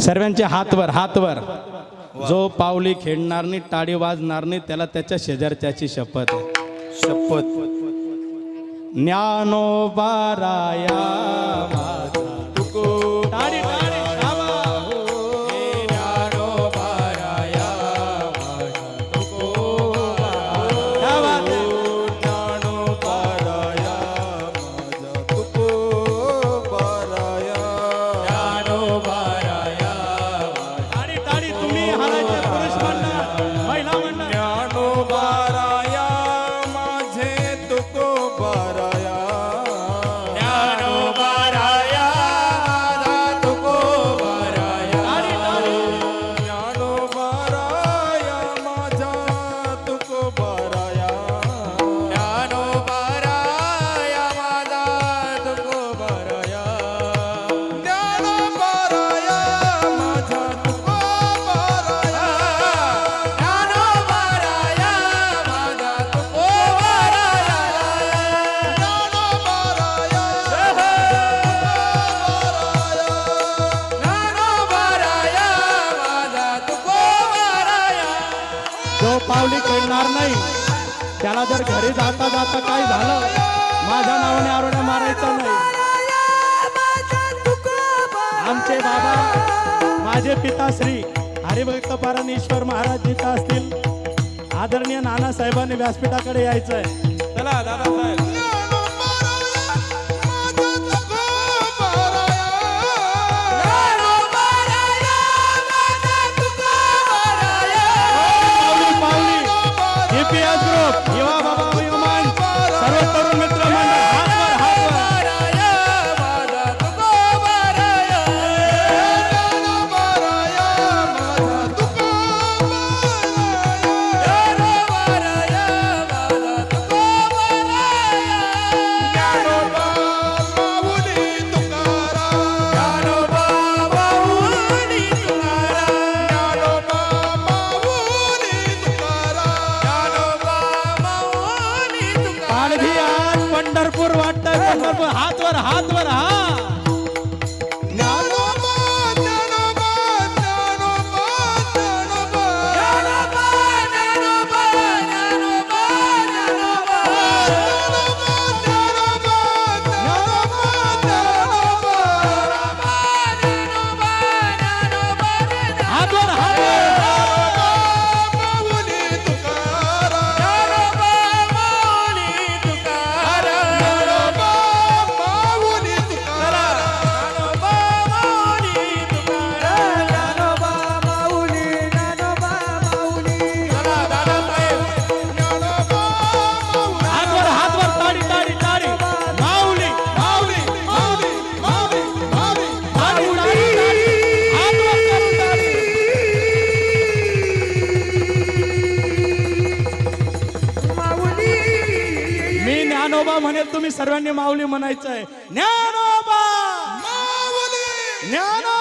सर्वांचे हातवर हातवर जो पावली खेळणार नाही टाळी वाजणार नाही त्याला त्याच्या शेजारच्याची शपथ शपथ. ज्ञानोबाराया होणार नाही. त्याला जर घरी जाता जाता काय झालं माझ्या नावाने आरोग्य मारायचं नाही. आमचे बाबा माझे पिता श्री हरिभक्त परमेश्वर महाराज जिथं असतील आदरणीय नानासाहेबांनी व्यासपीठाकडे यायचं आहे चला दादा साहेब Pedro! हात वर हात. वर हा ज्ञानोबा म्हणेल तुम्ही सर्वांनी माऊली म्हणायचं आहे ज्ञानोबा! ज्ञानो